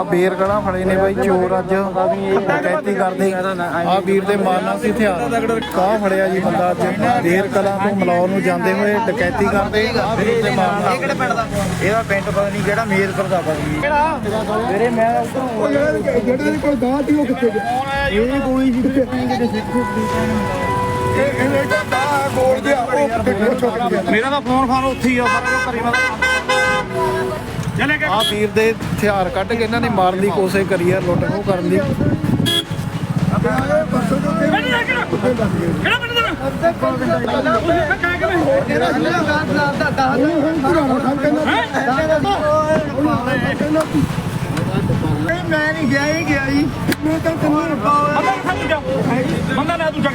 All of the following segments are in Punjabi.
ਆ ਬੇਰ ਕੜਾ ਫੜੇ ਨੇ ਬਾਈ ਚੋਰ ਅੱਜ। ਡਕੈਤੀ ਕਰਦੇ। ਆ ਵੀਰ ਦੇ ਮਾਰਨਾ ਸੀ ਹਥਿਆਰ। ਕਾਹ ਫੜਿਆ ਜੀ ਬੰਦਾ ਅੱਜ? ਬੇਰ ਕਲਾਂ ਤੋਂ ਮਲੌਰ ਨੂੰ ਜਾਂਦੇ ਹੋਏ ਡਕੈਤੀ ਕਰਦੇ। ਆ ਵੀਰ ਦੇ ਮਾਰਨਾ ਕਿਹੜੇ ਪਿੰਡ ਦਾ? ਇਹਦਾ ਪਿੰਡ ਪਤਾ ਨਹੀਂ ਕਿਹੜਾ ਮੇਰਪੁਰ ਦਾ ਪਤਾ ਨਹੀਂ। ਕਿਹੜਾ? ਮੇਰੇ ਮੈਂ ਜਿਹੜੇ ਦੇ ਕੋਲ ਗਾਹ ਸੀ ਉਹ ਕਿੱਥੇ ਗਿਆ? ਇਹ ਗੋਲੀ ਸੀ ਕਿਤੇ ਸਿੱਖ ਇਹ ਇਹ ਗਾਹ ਗੋਲ ਛੋਕ ਗਿਆ? ਮੇਰਾ ਤਾਂ ਫੋਨ ਫਾਨ ਉੱਥੇ ਹੀ ਆ ਸਾਰਾ ਘਰੀ ਮੈਂ ਆ ਵੀਰ ਦੇ ਹਥਿਆਰ ਕੱਢ ਕੇ ਇਹਨਾਂ ਨੇ ਮਾਰਨ ਦੀ ਕੋਸ਼ਿਸ਼ ਕਰੀ ਆ ਲੁੱਟ ਖੋਹ ਕਰਨ ਦੀ। ਤੋਂ ਮੈਂ ਨਹੀਂ ਗਿਆ ਹੀ ਗਿਆ ਜੀ ਮੈਂ ਤਾਂ ਬੰਦਾ ਕਿੱਥੇ ਦੂਜਾ ਬੰਦਾ ਲੈ ਬੰਦਾ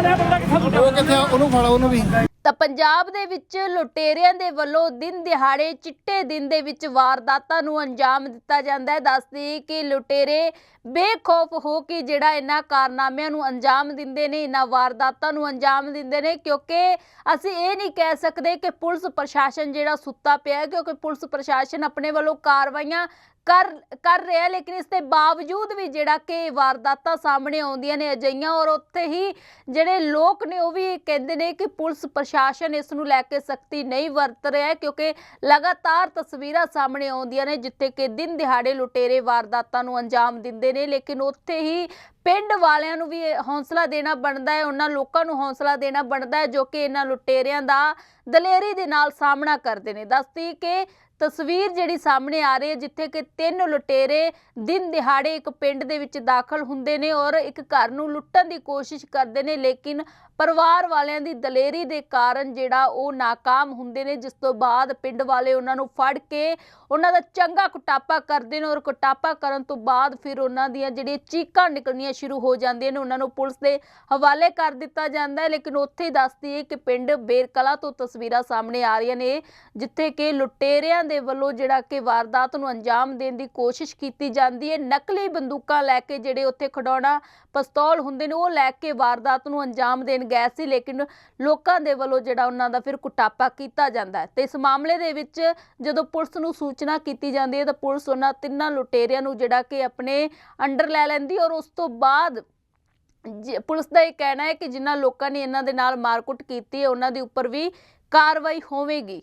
ਲੈ ਬੰਦਾ ਕਿੱਥੇ ਉਹ ਕਿੱਥੇ ਆ? ਉਹਨੂੰ ਫੜਾ ਉਹਨੂੰ ਵੀ। ਤਾਂ ਪੰਜਾਬ ਦੇ ਵਿੱਚ ਲੁਟੇਰਿਆਂ ਦੇ ਵੱਲੋਂ ਦਿਨ ਦਿਹਾੜੇ ਚਿੱਟੇ ਦਿਨ ਦੇ ਵਿੱਚ ਵਾਰਦਾਤਾਂ ਨੂੰ ਅੰਜਾਮ ਦਿੱਤਾ ਜਾਂਦਾ ਹੈ। ਦੱਸਦੀ ਕਿ ਲੁਟੇਰੇ ਬੇਖੌਫ ਹੋ ਕੇ ਜਿਹੜਾ ਇਹਨਾਂ ਕਾਰਨਾਮਿਆਂ ਨੂੰ ਅੰਜਾਮ ਦਿੰਦੇ ਨੇ, ਇਹਨਾਂ ਵਾਰਦਾਤਾਂ ਨੂੰ ਅੰਜਾਮ ਦਿੰਦੇ ਨੇ, ਕਿਉਂਕਿ ਅਸੀਂ ਇਹ ਨਹੀਂ ਕਹਿ ਸਕਦੇ ਕਿ ਪੁਲਿਸ ਪ੍ਰਸ਼ਾਸਨ ਜਿਹੜਾ ਸੁੱਤਾ ਪਿਆ ਹੈ, ਕਿਉਂਕਿ ਪੁਲਿਸ ਪ੍ਰਸ਼ਾਸਨ ਆਪਣੇ ਵੱਲੋਂ ਕਾਰਵਾਈਆਂ ਕਰ ਕਰ ਰਿਹਾ ਲੇਕਿਨ ਇਸ ਦੇ ਬਾਵਜੂਦ ਵੀ ਜਿਹੜਾ ਕਿ ਵਾਰਦਾਤਾਂ ਸਾਹਮਣੇ ਆਉਂਦੀਆਂ ਨੇ ਅਜਈਆਂ ਔਰ ਉੱਥੇ ਹੀ ਜਿਹੜੇ ਲੋਕ ਨੇ ਉਹ ਵੀ ਕਹਿੰਦੇ ਨੇ ਕਿ ਪੁਲਿਸ ਪ੍ਰਸ਼ਾਸਨ ਇਸ ਨੂੰ ਲੈ ਕੇ ਸਖਤੀ ਨਹੀਂ ਵਰਤ ਰਿਹਾ ਕਿਉਂਕਿ ਲਗਾਤਾਰ ਤਸਵੀਰਾਂ ਸਾਹਮਣੇ ਆਉਂਦੀਆਂ ਨੇ, ਜਿੱਥੇ ਕਿ ਦਿਨ ਦਿਹਾੜੇ ਲੁਟੇਰੇ ਵਾਰਦਾਤਾਂ ਨੂੰ ਅੰਜਾਮ ਦਿੰਦੇ ਨੇ, ਲੇਕਿਨ ਉੱਥੇ ਹੀ ਪਿੰਡ ਵਾਲਿਆਂ ਨੂੰ ਵੀ ਹੌਸਲਾ ਦੇਣਾ ਬਣਦਾ ਹੈ, ਉਹਨਾਂ ਲੋਕਾਂ ਨੂੰ ਹੌਸਲਾ ਦੇਣਾ ਬਣਦਾ ਹੈ, ਜੋ ਕਿ ਇਹਨਾਂ ਲੁਟੇਰਿਆਂ ਦਾ ਦਲੇਰੀ ਦੇ ਨਾਲ ਸਾਹਮਣਾ ਕਰਦੇ ਨੇ। ਦੱਸਦੀ ਕਿ ਤਸਵੀਰ ਜਿਹੜੀ ਸਾਹਮਣੇ ਆ ਰਹੀ ਹੈ, ਜਿੱਥੇ ਕਿ ਤਿੰਨ ਲੁਟੇਰੇ ਦਿਨ ਦਿਹਾੜੇ ਇੱਕ ਪਿੰਡ ਦੇ ਵਿੱਚ ਦਾਖਲ ਹੁੰਦੇ ਨੇ ਔਰ ਇੱਕ ਘਰ ਨੂੰ ਲੁੱਟਣ ਦੀ ਕੋਸ਼ਿਸ਼ ਕਰਦੇ ਨੇ, ਲੇਕਿਨ ਪਰਿਵਾਰ ਵਾਲਿਆਂ ਦੀ ਦਲੇਰੀ ਦੇ ਕਾਰਨ ਜਿਹੜਾ ਉਹ ناکਾਮ ਹੁੰਦੇ ਨੇ, ਜਿਸ ਤੋਂ ਬਾਅਦ ਪਿੰਡ ਵਾਲੇ ਉਹਨਾਂ ਨੂੰ ਫੜ ਕੇ ਉਹਨਾਂ ਦਾ ਚੰਗਾ ਕੁਟਾਪਾ ਕਰਦੇ ਨੇ ਔਰ ਕੁਟਾਪਾ ਕਰਨ ਤੋਂ ਬਾਅਦ ਫਿਰ ਉਹਨਾਂ ਦੀਆਂ ਜਿਹੜੀਆਂ ਚੀਕਾਂ ਨਿਕਲਣੀਆਂ ਸ਼ੁਰੂ ਹੋ ਜਾਂਦੀਆਂ ਨੇ, ਉਹਨਾਂ ਨੂੰ ਪੁਲਿਸ ਦੇ ਹਵਾਲੇ ਕਰ ਦਿੱਤਾ ਜਾਂਦਾ ਹੈ। ਲੇਕਿਨ ਉੱਥੇ ਹੀ ਦੱਸਦੀ ਹੈ ਕਿ ਪਿੰਡ ਬੇਰਕਲਾ ਤੋਂ ਤਸਵੀਰਾਂ ਸਾਹਮਣੇ ਆ ਰਹੀਆਂ ਨੇ, ਜਿੱਥੇ ਕਿ ਲੁਟੇਰਿਆਂ ਦੇ ਵੱਲੋਂ ਜਿਹੜਾ ਕਿ ਵਾਰਦਾਤ ਨੂੰ ਅੰਜਾਮ ਦੇਣ ਦੀ ਕੋਸ਼ਿਸ਼ ਕੀਤੀ ਜਾਂਦੀ ਹੈ। ਨਕਲੀ ਬੰਦੂਕਾਂ ਲੈ ਕੇ ਜਿਹੜੇ ਉੱਥੇ ਖਡਾਉਣਾ ਪਿਸਤੌਲ ਹੁੰਦੇ ਨੇ, ਉਹ ਲੈ ਕੇ ਵਾਰਦਾਤ ਨੂੰ ਅੰਜਾਮ ਦੇਣ ਗਏ ਸੀ, ਲੇਕਿਨ ਲੋਕਾਂ ਦੇ ਵੱਲੋਂ ਜਿਹੜਾ ਉਹਨਾਂ ਦਾ ਫਿਰ ਕੁਟਾਪਾ ਕੀਤਾ ਜਾਂਦਾ ਤੇ ਇਸ ਮਾਮਲੇ ਦੇ ਵਿੱਚ ਜਦੋਂ ਪੁਲਿਸ ਨੂੰ ਸੂਚਨਾ ਕੀਤੀ ਜਾਂਦੀ ਹੈ, ਤਾਂ ਪੁਲਿਸ ਉਹਨਾਂ ਤਿੰਨਾਂ ਲੁਟੇਰਿਆਂ ਨੂੰ ਜਿਹੜਾ ਕਿ ਆਪਣੇ ਅੰਡਰ ਲੈ ਲੈਂਦੀ ਔਰ ਉਸ ਤੋਂ ਬਾਅਦ ਪੁਲਿਸ ਦਾ ਇਹ ਕਹਿਣਾ ਹੈ ਕਿ ਜਿਨ੍ਹਾਂ ਲੋਕਾਂ ਨੇ ਇਹਨਾਂ ਦੇ ਨਾਲ ਮਾਰਕੁੱਟ ਕੀਤੀ ਹੈ, ਉਹਨਾਂ ਦੇ ਉੱਪਰ ਵੀ ਕਾਰਵਾਈ ਹੋਵੇਗੀ।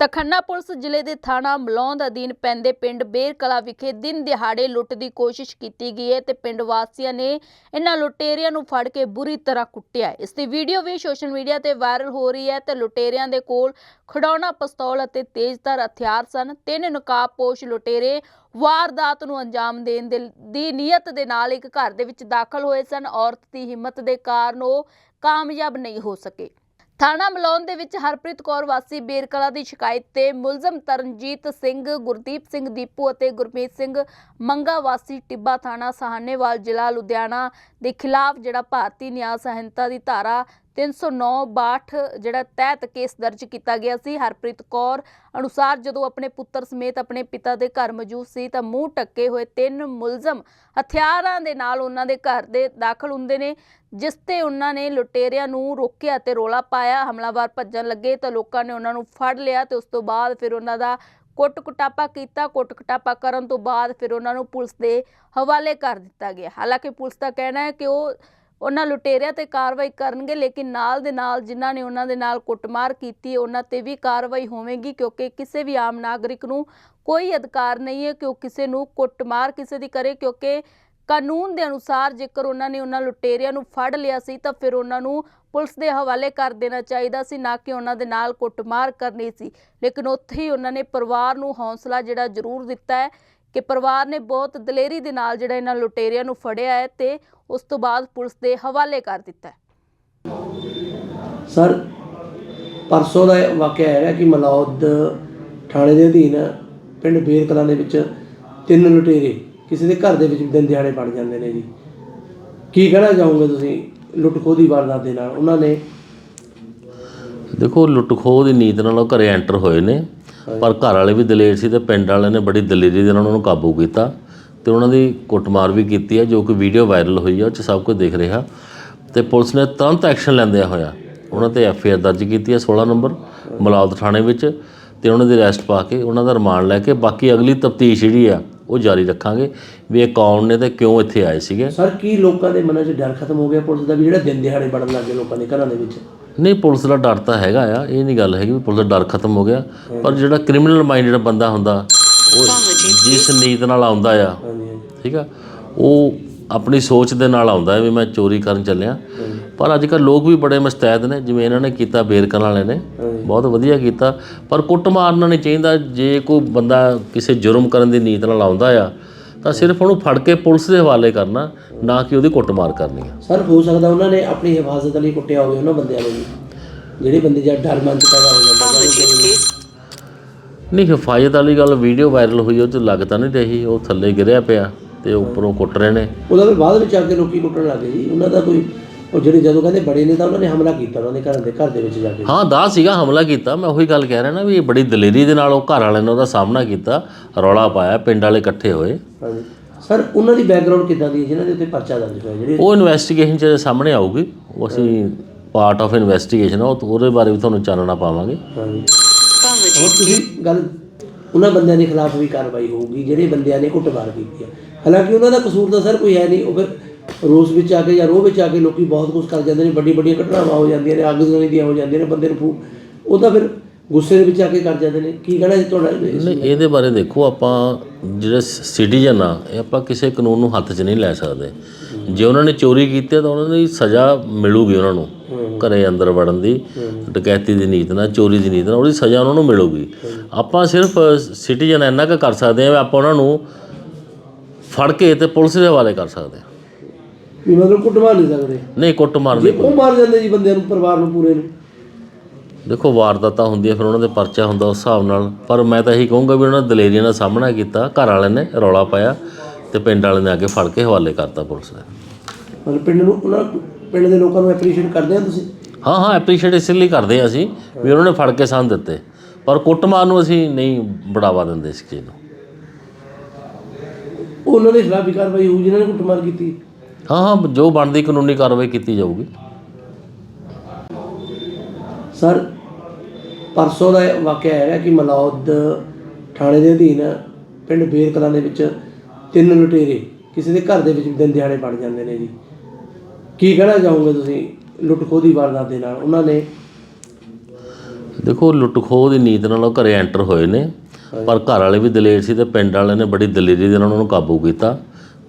ਤਾਂ ਖੰਨਾ ਪੁਲਿਸ ਜ਼ਿਲ੍ਹੇ ਦੇ ਥਾਣਾ ਮਲੌਂਦ ਅਧੀਨ ਪੈਂਦੇ ਪਿੰਡ ਬੇਰਕਲਾ ਵਿਖੇ ਦਿਨ ਦਿਹਾੜੇ ਲੁੱਟ ਦੀ ਕੋਸ਼ਿਸ਼ ਕੀਤੀ ਗਈ ਹੈ ਤੇ ਪਿੰਡ ਵਾਸੀਆਂ ਨੇ ਇਹਨਾਂ ਲੁਟੇਰਿਆਂ ਨੂੰ ਫੜ ਕੇ ਬੁਰੀ ਤਰ੍ਹਾਂ ਕੁੱਟਿਆ ਇਸ ਦੀ ਵੀਡੀਓ ਵੀ ਸੋਸ਼ਲ ਮੀਡੀਆ ਤੇ ਵਾਇਰਲ ਹੋ ਰਹੀ ਹੈ ਤੇ ਲੁਟੇਰਿਆਂ ਦੇ ਕੋਲ ਖਡਾਉਣਾ ਪਿਸਤੌਲ ਅਤੇ ਤੇਜ਼ਧਾਰ ਹਥਿਆਰ ਸਨ। ਤਿੰਨ ਨਕਾਬਪੋਸ਼ ਲੁਟੇਰੇ ਵਾਰਦਾਤ ਨੂੰ ਅੰਜਾਮ ਦੇਣ ਦੇ ਦੀ ਨੀਅਤ ਦੇ ਨਾਲ ਇੱਕ ਘਰ ਦੇ ਵਿੱਚ ਦਾਖਲ ਹੋਏ ਸਨ। ਔਰਤ ਦੀ ਹਿੰਮਤ ਦੇ ਕਾਰਨ ਉਹ ਕਾਮਯਾਬ ਨਹੀਂ ਹੋ ਸਕੇ। ਥਾਣਾ ਮਲੌਨ ਦੇ ਵਿੱਚ ਹਰਪ੍ਰੀਤ ਕੌਰ ਵਾਸੀ ਬੇਰਕਲਾ ਦੀ ਸ਼ਿਕਾਇਤ ਤੇ ਮੁਲਜ਼ਮ ਤਰਨਜੀਤ ਸਿੰਘ, ਗੁਰਦੀਪ ਸਿੰਘ ਦੀਪੂ ਅਤੇ ਗੁਰਮੀਤ ਸਿੰਘ ਮੰਗਾ ਵਾਸੀ ਟਿੱਬਾ ਥਾਣਾ ਸਾਹਨੇਵਾਲ ਜ਼ਿਲ੍ਹਾ ਲੁਧਿਆਣਾ ਦੇ ਖਿਲਾਫ ਜਿਹੜਾ ਭਾਰਤੀ ਨਿਆਂ ਸੰਹਿਤਾ ਦੀ ਧਾਰਾ 309 62 ਜਿਹੜਾ ਤਹਿਤ ਕੇਸ ਦਰਜ ਕੀਤਾ ਗਿਆ ਸੀ, ਹਰਪ੍ਰੀਤ ਕੌਰ ਅਨੁਸਾਰ ਜਦੋਂ ਆਪਣੇ ਪੁੱਤਰ ਸਮੇਤ ਆਪਣੇ ਪਿਤਾ ਦੇ ਘਰ ਮੌਜੂਦ ਸੀ ਤਾਂ ਮੂੰਹ ਟੱਕੇ ਹੋਏ ਤਿੰਨ ਮੁਲਜ਼ਮ ਹਥਿਆਰਾਂ ਦੇ ਨਾਲ ਉਹਨਾਂ ਦੇ ਘਰ ਦੇ ਦਾਖਲ ਹੁੰਦੇ ਨੇ, ਜਿਸ ਤੇ ਉਹਨਾਂ ਨੇ ਲੁਟੇਰਿਆਂ ਨੂੰ ਰੋਕਿਆ ਤੇ ਰੋਲਾ ਪਾਇਆ, ਹਮਲਾਵਰ ਭੱਜਣ ਲੱਗੇ ਤਾਂ ਲੋਕਾਂ ਨੇ ਉਹਨਾਂ ਨੂੰ ਫੜ ਲਿਆ ਤੇ ਉਸ ਤੋਂ ਬਾਅਦ ਫਿਰ ਉਹਨਾਂ ਦਾ ਕੁੱਟ ਕੁਟਾਪਾ ਕੀਤਾ ਕੁੱਟ ਕੁਟਾਪਾ ਕਰਨ ਤੋਂ ਬਾਅਦ ਫਿਰ ਉਹਨਾਂ ਨੂੰ ਪੁਲਿਸ ਦੇ ਹਵਾਲੇ ਕਰ ਦਿੱਤਾ ਗਿਆ। ਹਾਲਾਂਕਿ ਪੁਲਿਸ ਦਾ ਕਹਿਣਾ ਹੈ ਕਿ ਉਹ ਉਹਨਾਂ ਲੁਟੇਰਿਆਂ ਤੇ ਕਾਰਵਾਈ ਕਰਨਗੇ, ਲੇਕਿਨ ਨਾਲ ਦੇ ਨਾਲ ਜਿਨ੍ਹਾਂ ਨੇ ਉਹਨਾਂ ਦੇ ਨਾਲ ਕੁੱਟਮਾਰ ਕੀਤੀ, ਉਹਨਾਂ ਤੇ ਵੀ ਕਾਰਵਾਈ ਹੋਵੇਗੀ, ਕਿਉਂਕਿ ਕਿਸੇ ਵੀ ਆਮ ਨਾਗਰਿਕ ਨੂੰ ਕੋਈ ਅਧਿਕਾਰ ਨਹੀਂ ਹੈ ਕਿ ਉਹ ਕਿਸੇ ਨੂੰ ਕੁੱਟਮਾਰ ਕਿਸੇ ਦੀ ਕਰੇ, ਕਿਉਂਕਿ ਕਾਨੂੰਨ ਦੇ ਅਨੁਸਾਰ ਜੇਕਰ ਉਹਨਾਂ ਨੇ ਉਹਨਾਂ ਲੁਟੇਰਿਆਂ ਨੂੰ ਫੜ ਲਿਆ ਸੀ, ਤਾਂ ਫਿਰ ਉਹਨਾਂ ਨੂੰ ਪੁਲਿਸ ਦੇ ਹਵਾਲੇ ਕਰ ਦੇਣਾ ਚਾਹੀਦਾ ਸੀ, ਨਾ ਕਿ ਉਹਨਾਂ ਦੇ ਨਾਲ ਕੁੱਟਮਾਰ ਕਰਨੀ ਸੀ। ਲੇਕਿਨ ਉੱਥੇ ਹੀ ਉਹਨਾਂ ਨੇ ਪਰਿਵਾਰ ਨੂੰ ਹੌਸਲਾ ਜਿਹੜਾ ਜ਼ਰੂਰ ਦਿੱਤਾ ਹੈ ਕਿ ਪਰਿਵਾਰ ਨੇ ਬਹੁਤ ਦਲੇਰੀ ਦੇ ਨਾਲ ਜਿਹੜਾ ਇਹਨਾਂ ਲੁਟੇਰਿਆਂ ਨੂੰ ਫੜਿਆ ਹੈ ਤੇ ਉਸ ਤੋਂ ਬਾਅਦ ਪੁਲਿਸ ਦੇ ਹਵਾਲੇ ਕਰ ਦਿੱਤਾ ਹੈ। ਸਰ ਪਰਸੋਂ ਦਾ ਵਾਕਿਆ ਹੈਗਾ ਕਿ ਮਲੌਦ ਥਾਣੇ ਦੇ ਅਧੀਨ ਪਿੰਡ ਬੇਰ ਕਲਾਂ ਦੇ ਵਿੱਚ ਤਿੰਨ ਲੁਟੇਰੇ ਕਿਸੇ ਦੇ ਘਰ ਦੇ ਵਿੱਚ ਦਿਨ ਦਿਹਾੜੇ ਵੜ ਜਾਂਦੇ ਨੇ ਜੀ। ਕੀ ਕਹਿਣਾ ਚਾਹੋਗੇ ਤੁਸੀਂ ਲੁੱਟ ਖੋਹ ਦੀ ਵਾਰਦਾਤ ਦੇ ਨਾਲ? ਉਹਨਾਂ ਨੇ ਦੇਖੋ ਲੁੱਟ ਖੋਹ ਦੀ ਨੀਤ ਨਾਲ ਉਹ ਘਰੇ ਐਂਟਰ ਹੋਏ ਨੇ। ਪਰ ਘਰ ਵਾਲੇ ਵੀ ਦਲੇਰ ਸੀ ਤੇ ਪਿੰਡ ਵਾਲਿਆਂ ਨੇ ਬੜੀ ਦਲੇਰੀ ਦੇ ਨਾਲ ਉਹਨਾਂ ਨੂੰ ਕਾਬੂ ਕੀਤਾ ਤੇ ਉਹਨਾਂ ਦੀ ਕੁੱਟਮਾਰ ਵੀ ਕੀਤੀ ਹੈ, ਜੋ ਕਿ ਵੀਡੀਓ ਵਾਇਰਲ ਹੋਈ ਹੈ, ਉਹ 'ਚ ਸਭ ਕੁਝ ਦਿਖ ਰਿਹਾ। ਤੇ ਪੁਲਿਸ ਨੇ ਤੁਰੰਤ ਐਕਸ਼ਨ ਲੈਂਦਿਆਂ ਹੋਇਆ ਉਹਨਾਂ ਤੇ ਐਫ ਆਈ ਆਰ ਦਰਜ ਕੀਤੀ ਹੈ 16 ਨੰਬਰ ਮਲਾਉਦ ਥਾਣੇ ਵਿੱਚ ਤੇ ਉਹਨਾਂ ਦੀ ਅਰੈਸਟ ਪਾ ਕੇ ਉਹਨਾਂ ਦਾ ਰਿਮਾਂਡ ਲੈ ਕੇ ਬਾਕੀ ਅਗਲੀ ਤਫਤੀਸ਼ ਜਿਹੜੀ ਆ ਉਹ ਜਾਰੀ ਰੱਖਾਂਗੇ ਵੀ ਇਹ ਕੌਣ ਨੇ ਤੇ ਕਿਉਂ ਇੱਥੇ ਆਏ ਸੀਗੇ। ਸਰ ਕੀ ਲੋਕਾਂ ਦੇ ਮਨਾਂ 'ਚ ਡਰ ਖਤਮ ਹੋ ਗਿਆ ਪੁਲਿਸ ਦਾ ਵੀ ਜਿਹੜਾ ਦਿਨ ਦਿਹਾੜੇ ਵੜਨ ਲੱਗੇ ਲੋਕਾਂ ਦੇ ਘਰਾਂ ਦੇ ਵਿੱਚ? ਨਹੀਂ ਪੁਲਿਸ ਦਾ ਡਰ ਤਾਂ ਹੈਗਾ ਆ ਇਹ ਨਹੀਂ ਗੱਲ ਹੈਗੀ ਵੀ ਪੁਲਿਸ ਦਾ ਡਰ ਖਤਮ ਹੋ ਗਿਆ। ਪਰ ਜਿਹੜਾ ਕ੍ਰਿਮੀਨਲ ਮਾਈਂਡਡ ਬੰਦਾ ਹੁੰਦਾ ਉਹ ਜਿਸ ਨੀਤ ਨਾਲ ਆਉਂਦਾ ਆ ਹਾਂਜੀ ਹਾਂਜੀ। ਠੀਕ ਆ ਉਹ ਆਪਣੀ ਸੋਚ ਦੇ ਨਾਲ ਆਉਂਦਾ ਹੈ ਵੀ ਮੈਂ ਚੋਰੀ ਕਰਨ ਚੱਲਿਆ। ਪਰ ਅੱਜ ਕੱਲ੍ਹ ਲੋਕ ਵੀ ਬੜੇ ਮਸਤੈਦ ਨੇ ਜਿਵੇਂ ਇਹਨਾਂ ਨੇ ਕੀਤਾ ਬੇਰਕਨ ਵਾਲੇ ਨੇ। ਬਹੁਤ ਵਧੀਆ ਕੀਤਾ। ਪਰ ਕੁੱਟ ਮਾਰਨਾ ਨਹੀਂ ਚਾਹੀਦਾ। ਜੇ ਕੋਈ ਬੰਦਾ ਕਿਸੇ ਜੁਰਮ ਕਰਨ ਦੀ ਨੀਤ ਨਾਲ ਆਉਂਦਾ ਆ ਤਾਂ ਸਿਰਫ ਉਹਨੂੰ ਫੜ ਕੇ ਪੁਲਿਸ ਦੇ ਹਵਾਲੇ ਕਰਨਾ ਨਾ ਕਿ ਉਹਦੀ ਕੁੱਟਮਾਰ ਕਰਨੀ ਆ। ਸਰ ਹੋ ਸਕਦਾ ਉਹਨਾਂ ਨੇ ਆਪਣੀ ਹਿਫਾਜ਼ਤ ਲਈ ਕੁੱਟਿਆ ਹੋਵੇ ਉਹਨਾਂ ਬੰਦਿਆਂ ਨੂੰ ਜਿਹੜੇ ਬੰਦੇ ਜਦ ਡਰ ਮਨ ਪੈਦਾ ਹੋ ਜਾਂਦਾ। ਨਹੀਂ ਹਿਫਾਜ਼ਤ ਵਾਲੀ ਗੱਲ ਵੀਡੀਓ ਵਾਇਰਲ ਹੋਈ ਉਹ 'ਚ ਲੱਗ ਤਾਂ ਨਹੀਂ ਰਹੀ ਉਹ ਥੱਲੇ ਗਿਰਿਆ ਪਿਆ। ਤੇ ਉੱਪਰੋਂ ਕੁੱਟ ਰਹੇ ਨੇ। ਉਹਦਾ ਫਿਰ ਬਾਅਦ ਵਿੱਚ ਆ ਕੇ ਲੋਕੀ ਕੁੱਟਣ ਲੱਗੇ ਜੀ। ਉਹਨਾਂ ਦਾ ਕੋਈ ਉਹ ਜਿਹੜੇ ਜਦੋਂ ਕਹਿੰਦੇ ਬੜੇ ਨੇ ਤਾਂ ਉਹਨਾਂ ਨੇ ਹਮਲਾ ਕੀਤਾ ਉਹਨਾਂ ਦੇ ਘਰਾਂ ਦੇ ਘਰ ਦੇ ਵਿੱਚ ਜਾ ਕੇ। ਹਾਂ ਦਾ ਸੀਗਾ ਹਮਲਾ ਕੀਤਾ। ਮੈਂ ਉਹੀ ਗੱਲ ਕਹਿ ਰਿਹਾ ਨਾ ਵੀ ਇਹ ਬੜੀ ਦਲੇਰੀ ਦੇ ਨਾਲ ਉਹ ਘਰ ਵਾਲਿਆਂ ਨੇ ਉਹਦਾ ਸਾਹਮਣਾ ਕੀਤਾ ਰੌਲਾ ਪਾਇਆ ਪਿੰਡ ਵਾਲੇ ਇਕੱਠੇ ਹੋਏ। ਹਾਂਜੀ। ਸਰ ਉਹਨਾਂ ਦੀ ਬੈਕਗ੍ਰਾਉਂਡ ਕਿੱਦਾਂ ਦੀ ਹੈ ਜਿਨ੍ਹਾਂ ਦੇ ਉੱਤੇ ਪਰਚਾ ਦਰਜ ਹੋਇਆ? ਜਿਹੜੇ ਉਹ ਇਨਵੈਸਟੀਗੇਸ਼ਨ ਚ ਸਾਹਮਣੇ ਆਊਗੀ। ਉਹ ਅਸੀਂ ਪਾਰਟ ਆਫ ਇਨਵੈਸਟੀਗੇਸ਼ਨ ਉਹ ਉਹਦੇ ਬਾਰੇ ਵੀ ਤੁਹਾਨੂੰ ਚਾਨਣਾ ਪਾਵਾਂਗੇ। ਹਾਂਜੀ। ਹੋਰ ਤੁਸੀਂ ਗੱਲ ਉਹਨਾਂ ਬੰਦਿਆਂ ਦੇ ਖਿਲਾਫ ਵੀ ਕਾਰਵਾਈ ਹੋਊਗੀ ਜਿਹੜੇ ਬੰਦਿਆਂ ਨੇ ਕੁੱਟਮਾਰ ਕੀਤੀ ਹੈ ਹਾਲਾਂਕਿ ਉਹਨਾਂ ਦਾ ਕਸੂਰ ਤਾਂ ਸਰ ਕੋਈ ਹੈ ਨਹੀਂ ਉਹ ਫਿਰ ਰੋਸ ਵਿੱਚ ਆ ਕੇ ਜਾਂ ਰੋਹ ਵਿੱਚ ਆ ਕੇ ਲੋਕੀ ਬਹੁਤ ਕੁਝ ਕਰ ਜਾਂਦੇ ਨੇ ਵੱਡੀ ਵੱਡੀਆਂ ਘਟਨਾਵਾਂ ਹੋ ਜਾਂਦੀਆਂ ਨੇ ਅੱਗ ਜ਼ਮੀਨ ਦੀਆਂ ਹੋ ਜਾਂਦੀਆਂ ਨੇ ਬੰਦੇ ਨੂੰ ਫੂ ਉਹ ਤਾਂ ਫਿਰ ਗੁੱਸੇ ਦੇ ਵਿੱਚ ਆ ਕੇ ਕਰ ਜਾਂਦੇ ਨੇ। ਕੀ ਕਹਿਣਾ ਜੀ ਤੁਹਾਡਾ ਨਹੀਂ ਇਹਦੇ ਬਾਰੇ ਦੇਖੋ ਆਪਾਂ ਜਿਹੜੇ ਸਿਟੀਜ਼ਨ ਆ ਇਹ ਆਪਾਂ ਕਿਸੇ ਕਾਨੂੰਨ ਨੂੰ ਹੱਥ 'ਚ ਨਹੀਂ ਲੈ ਸਕਦੇ। ਜੇ ਉਹਨਾਂ ਨੇ ਚੋਰੀ ਕੀਤੀ ਤਾਂ ਉਹਨਾਂ ਦੀ ਸਜ਼ਾ ਮਿਲੂਗੀ ਉਹਨਾਂ ਨੂੰ ਘਰੇ ਅੰਦਰ ਵੜਨ ਦੀ ਡਕੈਤੀ ਦੀ ਨੀਤ ਨਾਲ ਚੋਰੀ ਦੀ ਨੀਤ ਨਾਲ ਉਹਦੀ ਸਜ਼ਾ ਉਹਨਾਂ ਨੂੰ ਮਿਲੂਗੀ। ਆਪਾਂ ਸਿਰਫ ਸਿਟੀਜ਼ਨ ਇੰਨਾ ਕੁ ਕਰ ਸਕਦੇ ਆ ਆਪਾਂ ਉਹਨਾਂ ਨੂੰ ਫੜ ਕੇ ਤੇ ਪੁਲਿਸ ਦੇ ਹਵਾਲੇ ਕਰ ਸਕਦੇ ਆ। ਵੀ ਮਤਲਬ ਕੁੱਟਮਾਰ ਨਹੀਂ ਸਕਦੇ? ਨਹੀਂ ਕੁੱਟ ਮਾਰਨ ਜੇ ਦੀ ਉਹ ਮਾਰ ਜਾਂਦੇ ਜੀ ਬੰਦਿਆਂ ਨੂੰ ਪਰਿਵਾਰ ਨੂੰ ਪੂਰੇ ਨੂੰ? ਦੇਖੋ ਵਾਰਦਾਤਾਂ ਹੁੰਦੀਆਂ ਫਿਰ ਉਹਨਾਂ ਦੇ ਪਰਚਾ ਹੁੰਦਾ ਉਸ ਹਿਸਾਬ ਨਾਲ। ਪਰ ਮੈਂ ਤਾਂ ਇਹੀ ਕਹੂੰਗਾ ਵੀ ਉਹਨਾਂ ਦਲੇਰੀ ਨਾਲ ਸਾਹਮਣਾ ਕੀਤਾ ਘਰ ਵਾਲਿਆਂ ਨੇ ਰੌਲਾ ਪਾਇਆ ਤੇ ਪਿੰਡ ਵਾਲਿਆਂ ਨੇ ਕੇ ਫੜ ਕੇ ਹਵਾਲੇ ਕਰਤਾ ਪੁਲਿਸ ਦੇ ਮਤਲਬ ਪਿੰਡ ਨੂੰ ਉਹਨਾਂ ਪਿੰਡ ਦੇ ਲੋਕਾਂ ਨੂੰ ਐਪਰੀਸ਼ੀਏਟ ਕਰਦੇ ਆ ਤੁਸੀਂ? ਹਾਂ ਹਾਂ ਐਪਰੀਸ਼ੀਏਟ ਇਸ ਲਈ ਕਰਦੇ ਹਾਂ ਅਸੀਂ ਵੀ ਉਹਨਾਂ ਨੇ ਫੜ ਕੇ ਸਾਨੂੰ ਦਿੱਤੇ। ਪਰ ਕੁੱਟਮਾਰ ਨੂੰ ਅਸੀਂ ਨਹੀਂ ਬੜਾਵਾ ਦਿੰਦੇ ਇਸ ਚੀਜ਼ ਨੂੰ। ਉਹਨਾਂ ਦੇ ਖਿਲਾਫ ਵੀ ਕਾਰਵਾਈ ਹੋਊ ਜਿਨ੍ਹਾਂ ਨੇ ਕੁੱਟਮਾਰ ਕੀਤੀ। ਹਾਂ ਹਾਂ ਜੋ ਬਣਦੀ ਕਾਨੂੰਨੀ ਕਾਰਵਾਈ ਕੀਤੀ ਜਾਊਗੀ। ਸਰ ਪਰਸੋਂ ਦਾ ਵਾਕਿਆ ਹੈਗਾ ਕਿ ਮਲੌਦ ਥਾਣੇ ਦੇ ਅਧੀਨ ਪਿੰਡ ਬੇਰ ਕਲਾਂ ਦੇ ਵਿੱਚ ਤਿੰਨ ਲੁਟੇਰੇ ਕਿਸੇ ਦੇ ਘਰ ਦੇ ਵਿੱਚ ਦਿਨ ਦਿਹਾੜੇ ਵੜ ਜਾਂਦੇ ਨੇ ਜੀ। ਕੀ ਕਹਿਣਾ ਚਾਹੋਗੇ ਤੁਸੀਂ ਲੁੱਟ ਖੋਹ ਦੀ ਵਾਰਦਾਤ ਦੇ ਨਾਲ? ਉਹਨਾਂ ਨੇ ਦੇਖੋ ਲੁੱਟ ਖੋਹ ਦੀ ਨੀਤ ਨਾਲ ਉਹ ਘਰੇ ਐਂਟਰ ਹੋਏ ਨੇ। ਪਰ ਘਰ ਵਾਲੇ ਵੀ ਦਲੇਰ ਸੀ ਤੇ ਪਿੰਡ ਵਾਲਿਆਂ ਨੇ ਬੜੀ ਦਲੇਰੀ ਦੇ ਨਾਲ ਉਹਨਾਂ ਨੂੰ ਕਾਬੂ ਕੀਤਾ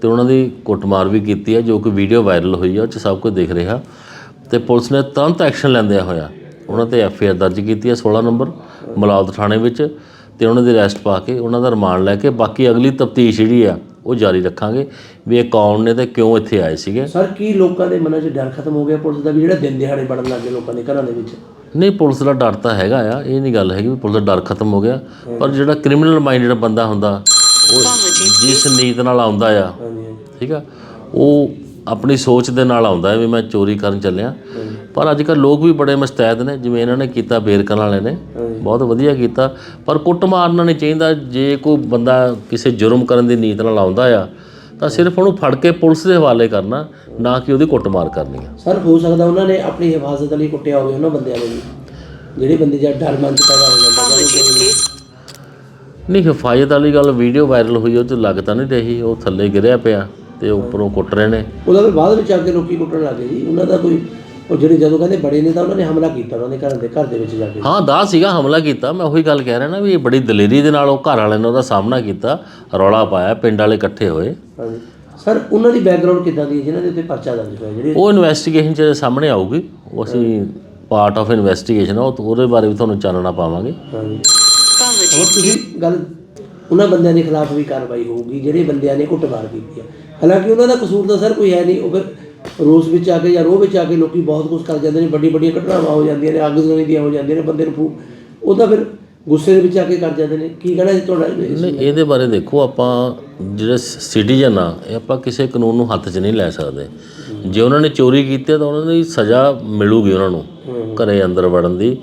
ਤੇ ਉਹਨਾਂ ਦੀ ਕੁੱਟਮਾਰ ਵੀ ਕੀਤੀ ਹੈ ਜੋ ਕਿ ਵੀਡੀਓ ਵਾਇਰਲ ਹੋਈ ਹੈ ਉਹ 'ਚ ਸਭ ਕੁਝ ਦਿਖ ਰਿਹਾ। ਤੇ ਪੁਲਿਸ ਨੇ ਤੁਰੰਤ ਐਕਸ਼ਨ ਲੈਂਦਿਆਂ ਹੋਇਆ ਉਹਨਾਂ ਤੇ ਐਫ ਆਈ ਆਰ ਦਰਜ ਕੀਤੀ ਹੈ 16 ਨੰਬਰ ਮਲੌਦ ਥਾਣੇ ਵਿੱਚ ਤੇ ਉਹਨਾਂ ਦੀ ਅਰੈਸਟ ਪਾ ਕੇ ਉਹਨਾਂ ਦਾ ਰਿਮਾਂਡ ਲੈ ਕੇ ਬਾਕੀ ਅਗਲੀ ਤਫਤੀਸ਼ ਜਿਹੜੀ ਆ, ਉਹ ਜਾਰੀ ਰੱਖਾਂਗੇ ਵੀ ਇਹ ਕੌਣ ਨੇ ਤੇ ਕਿਉਂ ਇੱਥੇ ਆਏ ਸੀਗੇ। ਸਰ, ਕੀ ਲੋਕਾਂ ਦੇ ਮਨਾਂ 'ਚ ਡਰ ਖਤਮ ਹੋ ਗਿਆ ਪੁਲਿਸ ਦਾ ਵੀ ਜਿਹੜਾ ਦਿਨ ਦਿਹਾੜੇ ਵੜਨ ਲੱਗੇ ਲੋਕਾਂ ਦੇ ਘਰਾਂ ਦੇ ਵਿੱਚ? ਨਹੀਂ ਪੁਲਿਸ ਦਾ ਡਰ ਤਾਂ ਹੈਗਾ ਆ ਇਹ ਨਹੀਂ ਗੱਲ ਹੈਗੀ ਵੀ ਪੁਲਿਸ ਦਾ ਡਰ ਖਤਮ ਹੋ ਗਿਆ। ਪਰ ਜਿਹੜਾ ਕ੍ਰਿਮੀਨਲ ਮਾਈਂਡਡ ਬੰਦਾ ਹੁੰਦਾ ਉਹ ਜਿਸ ਨੀਤ ਨਾਲ ਆਉਂਦਾ ਆ ਠੀਕ ਆ ਉਹ ਆਪਣੀ ਸੋਚ ਦੇ ਨਾਲ ਆਉਂਦਾ ਵੀ ਮੈਂ ਚੋਰੀ ਕਰਨ ਚੱਲਿਆ। ਪਰ ਅੱਜ ਕੱਲ੍ਹ ਲੋਕ ਵੀ ਬੜੇ ਮਸਤੈਦ ਨੇ ਜਿਵੇਂ ਇਹਨਾਂ ਨੇ ਕੀਤਾ ਬੇਰਕਨ ਵਾਲੇ ਨੇ ਬਹੁਤ ਵਧੀਆ ਕੀਤਾ। ਪਰ ਕੁੱਟ ਮਾਰਨਾ ਨਹੀਂ ਚਾਹੀਦਾ ਜੇ ਕੋਈ ਬੰਦਾ ਕਿਸੇ ਜੁਰਮ ਕਰਨ ਦੀ ਨੀਤ ਨਾਲ ਆਉਂਦਾ ਆ ਤਾਂ ਸਿਰਫ ਉਹਨੂੰ ਫੜ ਕੇ ਪੁਲਿਸ ਦੇ ਹਵਾਲੇ ਕਰਨਾ ਨਾ ਕਿ ਉਹਦੀ ਕੁੱਟਮਾਰ ਕਰਨੀ ਆ। ਸਰ ਹੋ ਸਕਦਾ ਉਹਨਾਂ ਨੇ ਆਪਣੀ ਹਿਫਾਜ਼ਤ ਲਈ ਕੁੱਟਿਆ ਹੋਵੇ ਉਹਨਾਂ ਬੰਦਿਆਂ ਨੂੰ ਵੀ। ਜਿਹੜੇ ਬੰਦੇ ਜਦ ਡਰ ਮਨ 'ਚ ਪੈਦਾ ਹੋ ਜਾਂਦਾ ਜਾਂ ਨੂੰ- ਨਹੀਂ। ਹਿਫਾਜ਼ਤ ਵਾਲੀ ਗੱਲ ਵੀਡੀਓ ਵਾਇਰਲ ਹੋਈ ਉਹ 'ਚ ਲੱਗ ਤਾਂ ਨਹੀਂ ਰਹੀ ਉਹ ਥੱਲੇ ਗਿਰਿਆ ਪਿਆ ਤੇ ਉੱਪਰੋਂ ਕੁੱਟ ਰਹੇ ਨੇ। ਉਹਦਾ ਫਿਰ ਬਾਅਦ ਵਿੱਚ ਆ ਕੇ ਲੋਕੀ ਕੁੱਟਣ ਲੱਗੇ ਜੀ। ਉਹਨਾਂ ਦਾ ਕੋਈ ਉਹ ਜਿਹੜੇ ਜਦੋਂ ਕਹਿੰਦੇ ਬੜੇ ਨੇ ਤਾਂ ਉਹਨਾਂ ਨੇ ਹਮਲਾ ਕੀਤਾ ਉਹਨਾਂ ਦੇ ਘਰਾਂ ਦੇ ਘਰ ਦੇ ਵਿੱਚ ਜਾ ਕੇ। ਹਾਂ ਦਾ ਸੀਗਾ ਹਮਲਾ ਕੀਤਾ ਮੈਂ ਉਹੀ ਗੱਲ ਕਹਿ ਰਿਹਾ ਨਾ ਵੀ ਇਹ ਬੜੀ ਦਲੇਰੀ ਦੇ ਨਾਲ ਉਹ ਘਰ ਵਾਲਿਆਂ ਨੇ ਉਹਦਾ ਸਾਹਮਣਾ ਕੀਤਾ ਰੌਲਾ ਪਾਇਆ ਪਿੰਡ ਵਾਲੇ ਇਕੱਠੇ ਹੋਏ। ਹਾਂਜੀ। ਸਰ ਉਹਨਾਂ ਦੀ ਬੈਕਗ੍ਰਾਉਂਡ ਕਿੱਦਾਂ ਦੀ ਹੈ? ਜਿਨ੍ਹਾਂ ਦੇ ਉੱਤੇ ਪਰਚਾ ਦਰਜ ਹੋਇਆ ਜਿਹੜੇ ਉਹ ਇਨਵੈਸਟੀਗੇਸ਼ਨ ਚ ਸਾਹਮਣੇ ਆਊਗੀ। ਉਹ ਅਸੀਂ ਪਾਰਟ ਆਫ ਇਨਵੈਸਟੀਗੇਸ਼ਨ ਉਹ ਉਹਦੇ ਬਾਰੇ ਵੀ ਤੁਹਾਨੂੰ ਚਾਨਣਾ ਪਾਵਾਂਗੇ। ਹਾਂਜੀ। ਹੋਰ ਤੁਸੀਂ ਗੱਲ ਉਹਨਾਂ ਬੰਦਿਆਂ ਦੇ ਖਿਲਾਫ ਵੀ ਕਾਰਵਾਈ ਹੋਊਗੀ ਜਿਹੜੇ ਬੰਦਿਆਂ ਨੇ ਕੁੱਟਮਾਰ ਕੀਤੀ ਹੈ ਹਾਲਾਂਕਿ ਉਹਨਾਂ ਦਾ ਕਸੂਰ ਤਾਂ ਸਰ ਕੋਈ ਹੈ ਨਹੀਂ ਉਹ ਫਿਰ ਰੋਸ ਵਿੱਚ ਆ ਕੇ ਜਾਂ ਰੋਹ ਵਿੱਚ ਆ ਕੇ ਲੋਕੀ ਬਹੁਤ ਕੁਝ ਕਰ ਜਾਂਦੇ ਨੇ ਵੱਡੀ ਵੱਡੀਆਂ ਘਟਨਾਵਾਂ ਹੋ ਜਾਂਦੀਆਂ ਨੇ ਅੱਗ ਜ਼ਮੀਨ ਦੀਆਂ ਹੋ ਜਾਂਦੀਆਂ ਨੇ ਬੰਦੇ ਨੂੰ ਫੂ ਉਹ ਤਾਂ ਫਿਰ ਗੁੱਸੇ ਦੇ ਵਿੱਚ ਆ ਕੇ ਕਰ ਜਾਂਦੇ ਨੇ। ਕੀ ਕਹਿਣਾ ਜੀ ਤੁਹਾਡਾ ਨਹੀਂ ਇਹਦੇ ਬਾਰੇ ਦੇਖੋ ਆਪਾਂ ਜਿਹੜੇ ਸਿਟੀਜ਼ਨ ਆ ਇਹ ਆਪਾਂ ਕਿਸੇ ਕਾਨੂੰਨ ਨੂੰ ਹੱਥ 'ਚ ਨਹੀਂ ਲੈ ਸਕਦੇ। ਜੇ ਉਹਨਾਂ ਨੇ ਚੋਰੀ ਕੀਤੀ ਤਾਂ ਉਹਨਾਂ ਦੀ ਸਜ਼ਾ ਮਿਲੂਗੀ ਉਹਨਾਂ ਨੂੰ ਘਰੇ ਅੰਦਰ ਵੜਨ ਦੀ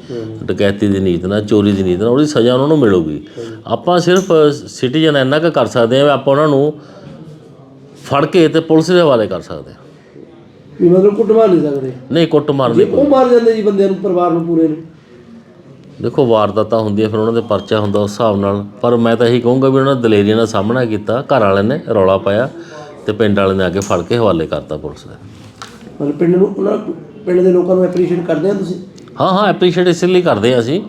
ਡਕੈਤੀ ਦੀ ਨੀਤ ਨਾਲ ਚੋਰੀ ਦੀ ਨੀਤ ਨਾਲ ਉਹਦੀ ਸਜ਼ਾ ਉਹਨਾਂ ਨੂੰ ਮਿਲੂਗੀ। ਆਪਾਂ ਸਿਰਫ ਸਿਟੀਜ਼ਨ ਇੰਨਾ ਕੁ ਕਰ ਸਕਦੇ ਆ ਆਪਾਂ ਉਹਨਾਂ ਨੂੰ ਫੜ ਕੇ ਤੇ ਪੁਲਿਸ ਦੇ ਹਵਾਲੇ ਕਰ ਸਕਦੇ ਆ। ਵੀ ਮਤਲਬ ਕੁੱਟਮਾਰ ਨਹੀਂ ਸਕਦੇ। ਨਹੀਂ ਕੁੱਟ ਮਾਰਨ ਜੇ ਦੀ ਉਹ ਮਾਰ ਜਾਂਦੇ ਜੀ ਬੰਦਿਆਂ ਨੂੰ ਪਰਿਵਾਰ ਨੂੰ ਪੂਰੇ ਨੂੰ। ਦੇਖੋ ਵਾਰਦਾਤਾਂ ਹੁੰਦੀਆਂ ਫਿਰ ਉਹਨਾਂ ਦੇ ਪਰਚਾ ਹੁੰਦਾ ਉਸ ਹਿਸਾਬ ਨਾਲ। ਪਰ ਮੈਂ ਤਾਂ ਇਹੀ ਕਹੂੰਗਾ ਵੀ ਉਹਨਾਂ ਨੇ ਦਲੇਰੀ ਨਾਲ ਸਾਹਮਣਾ ਕੀਤਾ। ਘਰ ਵਾਲਿਆਂ ਨੇ ਰੌਲਾ ਪਾਇਆ ਤੇ ਪਿੰਡ ਵਾਲਿਆਂ ਨੇ ਆ ਕੇ ਫੜ ਕੇ ਹਵਾਲੇ ਕਰਤਾ ਪੁਲਿਸ ਦੇ। ਮਤਲਬ ਪਿੰਡ ਨੂੰ ਉਹਨਾਂ ਪਿੰਡ ਦੇ ਲੋਕਾਂ ਨੂੰ ਐਪਰੀਸ਼ੀਏਟ ਕਰਦੇ ਆ ਤੁਸੀਂ? ਹਾਂ ਹਾਂ ਐਪਰੀਸ਼ੀਏਟ ਇਸ ਲਈ ਕਰਦੇ ਹਾਂ ਅਸੀਂ।